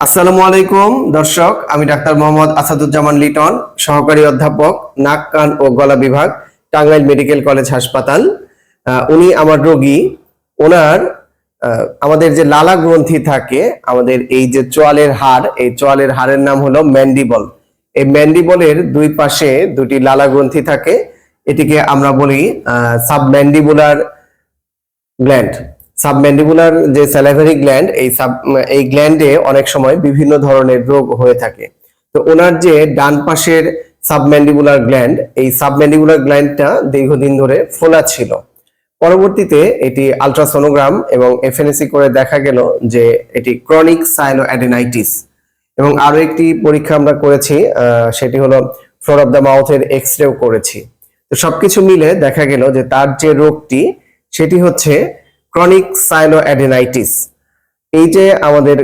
আসসালামু আলাইকুম, দর্শক। আমি ডাক্তার মোহাম্মদ আসাদুজ্জামান লিটন, সহকারী অধ্যাপক, নাক, কান ও গলা বিভাগ, টাঙ্গাইল মেডিকেল কলেজ হাসপাতাল। উনি আমার রোগী। ওনার আমাদের যে লালা গ্রন্থি থাকে, আমাদের এই যে চোয়ালের হাড়, এই চোয়ালের হাড়ের নাম হলো ম্যান্ডিবল। এই ম্যান্ডিবলের দুই পাশে দুটি লালা গ্রন্থি থাকে। এটিকে আমরা বলি সাবম্যান্ডিবুলার গ্ল্যান্ড। সাবম্যান্ডিবুলার যে স্যালাইভারি গ্ল্যান্ড এই সাব এই গ্ল্যান্ডে অনেক সময় বিভিন্ন ধরনের রোগ হয়ে থাকে। তো ওনার যে ডান পাশের সাবম্যান্ডিবুলার গ্ল্যান্ড এই সাবম্যান্ডিবুলার গ্ল্যান্ডটা দীর্ঘদিন ধরে ফোলা ছিল। পরবর্তীতে এটি আলট্রাসোনোগ্রাম এবং এফএনএসি করে দেখা গেল যে এটি ক্রনিক সাইলো অ্যাডেনাইটিস এবং আরও একটি পরীক্ষা আমরা করেছি সেটি হলো ফ্লোর অফ দ্য মাউথের এক্স রেও করেছি। তো সবকিছু মিলে দেখা গেল যে তার যে রোগটি, সেটি হচ্ছে ক্রনিক সাইলো অ্যাডেনাইটিস এই যে আমাদের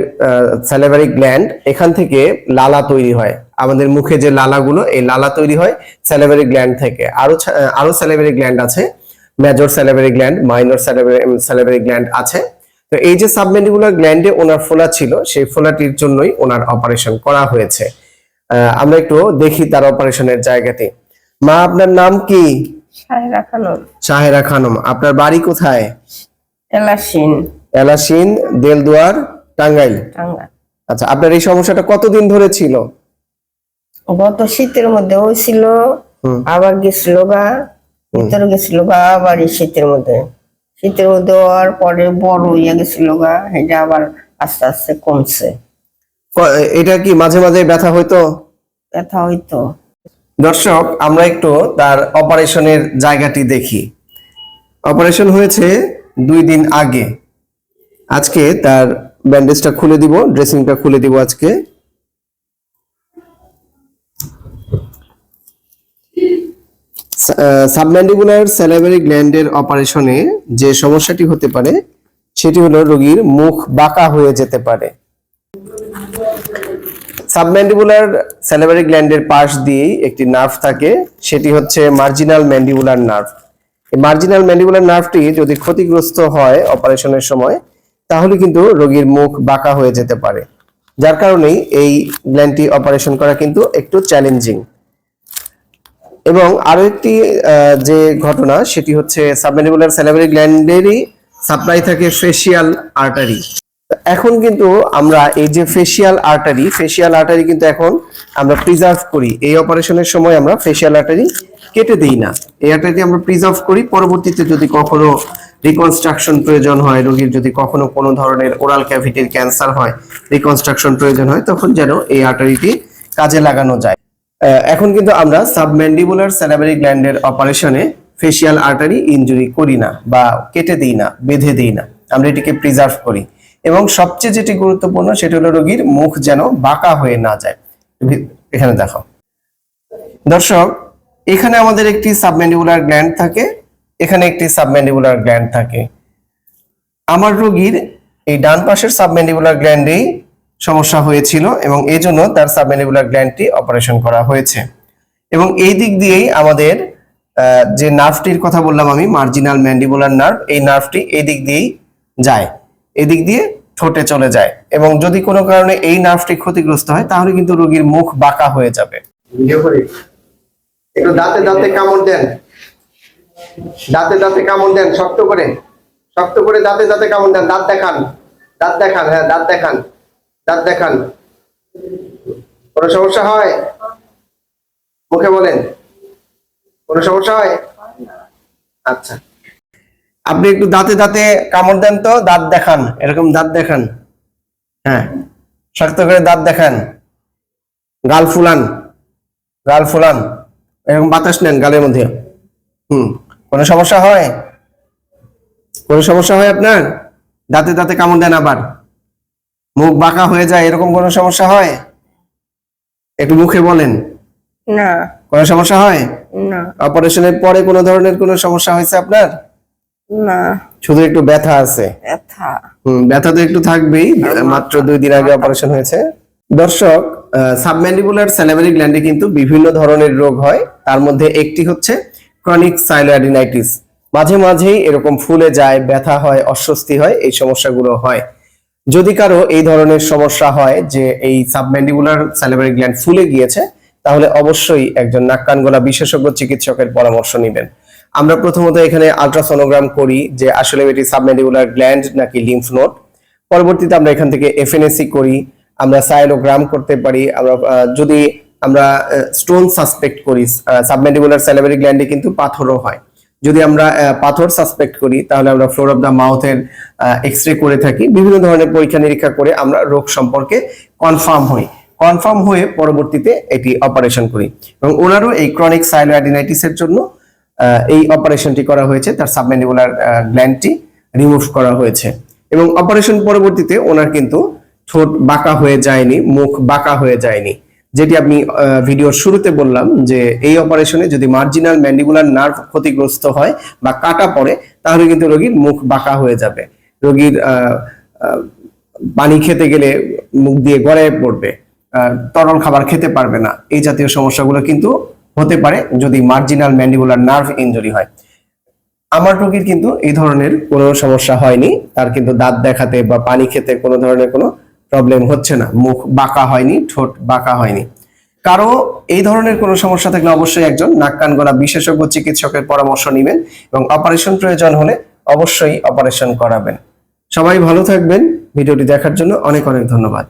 স্যালাভারি গ্ল্যান্ড এখান থেকে লালা তৈরি হয়। আমাদের মুখে যে লালাগুলো এই লালা তৈরি হয় স্যালাভারি গ্ল্যান্ড থেকে। আরও আরও স্যালাভারি গ্ল্যান্ড আছে major salivary gland minor salivary gland আছে। তো এই যে সাবমেন্ডিকুলার গ্ল্যান্ডে ওনার ফোলা ছিল সেই ফোলাটির জন্যই ওনার অপারেশন করা হয়েছে। আহ, আমরা একটু দেখি তার অপারেশনের জায়গাতে। মা আপনার নাম কি? সাহেরা খানম। শাহেরা খানম। আপনার বাড়ি কোথায়? এলাসিন। এলাসিন দেলদুয়ার টাঙ্গাইল। টাঙ্গা আচ্ছা আপনার এই সমস্যাটা কতদিন ধরে ছিল? গত শীতের মধ্যে হয়েছিল আবার গেছিল গা ভিতরে গেছিল গা আবার এই শীতের মধ্যে। শীতের মধ্যে হওয়ার পরে বড় হইয়া গেছিল গা এটা আবার আস্তে আস্তে কমছে। এটা কি মাঝে মাঝে ব্যথা হইতো? ব্যথা হইতো। দর্শক আমরা একটু তার অপারেশনের জায়গাটি দেখি। অপারেশন হয়েছে দুই দিন আগে। আজকে তার ব্যান্ডেজটা খুলে দিব, ড্রেসিংটা খুলে দিব আজকে। সাবম্যান্ডিবুলার স্যালাভারি গ্ল্যান্ডের অপারেশনে যে সমস্যাটি হতে পারে, সেটি হলো রোগীর মুখ বাঁকা হয়ে যেতে পারে। সাবম্যান্ডিবুলার স্যালাভারি গ্ল্যান্ডের পাশ দিয়েই একটি নার্ভ থাকে, সেটি হচ্ছে মার্জিনাল ম্যান্ডিবুলার নার্ভ। এই মার্জিনাল ম্যান্ডিবুলার নার্ভটি যদি ক্ষতিগ্রস্ত হয় অপারেশনের সময়, তাহলে কিন্তু রোগীর মুখ বাঁকা হয়ে যেতে পারে। যার কারণেই এই গ্ল্যান্ডটি অপারেশন করা কিন্তু একটু চ্যালেঞ্জিং এবং আরও একটি যে ঘটনা, সেটি হচ্ছে সাবমেন্ডিবুলার স্যালাভারি গ্ল্যান্ডেরই সাপ্লাই থাকে ফেসিয়াল আর্টারি এখন কিন্তু আমরা এই যে ফেসিয়াল আর্টারি ফেসিয়াল আর্টারি কিন্তু এখন আমরা প্রিজার্ভ করি। এই অপারেশনের সময় আমরা ফেসিয়াল আর্টারি কেটে দিই না। এই আর্টারি আমরা প্রিজার্ভ করি। পরবর্তীতে যদি কখনো রিকনস্ট্রাকশন প্রয়োজন হয়, রোগীর যদি কখনো কোনো ধরনের ওরাল ক্যাভিটির ক্যান্সার হয় রিকনস্ট্রাকশন প্রয়োজন হয়, তখন যেন এই আর্টারিটি কাজে লাগানো যায়। এখন কিন্তু আমরা সাবম্যান্ডিবুলার স্যালাভারি গ্ল্যান্ডের অপারেশনে ফেসিয়াল আর্টারি ইনজুরি করি না বা কেটে দিই না, বেঁধে দিই না। আমরা এটিকে প্রিজার্ভ করি। এবং সবচেয়ে যেটি গুরুত্বপূর্ণ সেটি হলো রোগীর মুখ যেন বাঁকা হয়ে না যায়। এখানে দেখো। দর্শক, এখানে আমাদের একটি সাবম্যান্ডিবুলার গ্ল্যান্ড থাকে। এখানে একটি সাবম্যান্ডিবুলার গ্ল্যান্ড থাকে। আমার রোগীর এই ডান পাশের সাবম্যান্ডিবুলার গ্ল্যান্ডেই সমস্যা হয়েছিল এবং এই জন্য তার সাবম্যান্ডিবুলার গ্ল্যান্ডটি অপারেশন করা হয়েছে। এবং এই দিক দিয়েই আমাদের যে নার্ভটির কথা বললাম আমি, মার্জিনাল ম্যান্ডিবুলার নার্ভ, এই নার্ভটি এই দিক দিয়েই যায়। এই দিক দিয়ে ঠোঁটে চলে যায় এবং যদি কোনো কারণে এই নার্ভটি ক্ষতিগ্রস্ত হয়, তাহলে কিন্তু রোগীর মুখ বাঁকা হয়ে যাবে। একটু দাঁতে দাঁতে কামড় দেন। দাঁতে দাঁতে কামড় দেন, শক্ত করে। শক্ত করে দাঁতে দাঁতে কামড় দেন। দাঁত দেখান। দাঁত দেখান হ্যাঁ দাঁত দেখান। দাঁত দেখান। কোনো সমস্যা হয়? মুখে বলেন। কোনো সমস্যা হয়? আচ্ছা। আপনি একটু দাঁতে দাঁতে কামড় দেন তো দাঁত দেখান এরকম দাঁত দেখান। হ্যাঁ শক্ত করে দাঁত দেখান। গাল ফুলান গাল ফুলান এরকম বাতাস নেন গালের মধ্যে। হুম কোনো সমস্যা হয়? কোনো সমস্যা হয় আপনার? দাঁতে দাঁতে কামড় দেন আবার। মুখ বাঁকা হয়ে যায় এরকম কোনো সমস্যা হয়? একটু মুখে বলেন। না। কোনো সমস্যা হয়? না। অপারেশনের পরে কোনো ধরনের কোনো সমস্যা হয়েছে আপনার? না। শুধু একটু ব্যথা আছে? ব্যথা। হুম ব্যথা তো একটু থাকবেই। মাত্র দুই দিন আগে অপারেশন হয়েছে। দর্শক সাবম্যান্ডিবুলার স্যালাভারি গ্ল্যান্ডে কিন্তু বিভিন্ন ধরনের রোগ হয়। তার মধ্যে একটি হচ্ছে ক্রনিক মাঝে মাঝেই এরকম ফুলে যায় ব্যথা হয় অস্বস্তি হয় এই সমস্যাগুলো হয়। যদি কারও এই ধরনের সমস্যা হয় যে এই সাবম্যান্ডিবুলার স্যালিভারি গ্ল্যান্ড ফুলে গিয়েছে তাহলে অবশ্যই একজন নাক কান গলা বিশেষজ্ঞ চিকিৎসকের পরামর্শ নেবেন। আমরা প্রথমত এখানে আলট্রাসোনোগ্রাম করি যে আসলে এটি সাবম্যান্ডিবুলার গ্ল্যান্ড নাকি লিম্ফ নোড পরবর্তীতে আমরা এখান থেকে এফএনএসি করি, আমরা সাইলোগ্রাম করতে পারি, আমরা যদি আমরা স্টোন সাসপেক্ট করি সাবম্যান্ডিবুলার স্যালিভারি গ্ল্যান্ডে কিন্তু পাথরও হয়। যদি আমরা পাথর সাসপেক্ট করি, তাহলে আমরা ফ্লোর অফ দ্য মাউথের এক্স রে করে থাকি। বিভিন্ন ধরনের পরীক্ষা নিরীক্ষা করে আমরা রোগ সম্পর্কে কনফার্ম হই। কনফার্ম হয়ে পরবর্তীতে এটি অপারেশন করি। এবং ওনারও এই ক্রনিক সাইলোয়াডিনাইটিসের জন্য এই অপারেশনটি করা হয়েছে। তার সাবম্যান্ডিবুলার গ্ল্যান্ডটি রিমুভ করা হয়েছে। এবং অপারেশন পরবর্তীতে ওনার কিন্তু ঠোঁট বাঁকা হয়ে যায়নি, মুখ বাঁকা হয়ে যায়নি। যেটি আপনি ভিডিওর শুরুতে বললাম যে এই অপারেশনে যদি মার্জিনাল ম্যান্ডিবুলার নার্ভ ক্ষতিগ্রস্ত হয় বা কাটা পড়ে, তাহলে কিন্তু রোগীর মুখ বাঁকা হয়ে যাবে। রোগীর পানি খেতে গেলে মুখ দিয়ে গড়ায় পড়বে তরল খাবার খেতে পারবে না। এই জাতীয় সমস্যাগুলো কিন্তু হতে পারে যদি মার্জিনাল ম্যান্ডিবুলার নার্ভ ইনজুরি হয়। আমার রোগীর কিন্তু এই ধরনের কোনো সমস্যা হয়নি। তার কিন্তু দাঁত দেখাতে বা পানি খেতে কোনো ধরনের কোনো প্রবলেম হচ্ছে না। মুখ বাঁকা হয়নি, ঠোঁট বাঁকা হয়নি। কারও এই ধরনের কোনো সমস্যা থাকলে অবশ্যই একজন নাক কান গলা বিশেষজ্ঞ চিকিৎসকের পরামর্শ নেবেন এবং অপারেশন প্রয়োজন হলে অবশ্যই অপারেশন করাবেন। সবাই ভালো থাকবেন। ভিডিওটি দেখার জন্য অনেক অনেক ধন্যবাদ।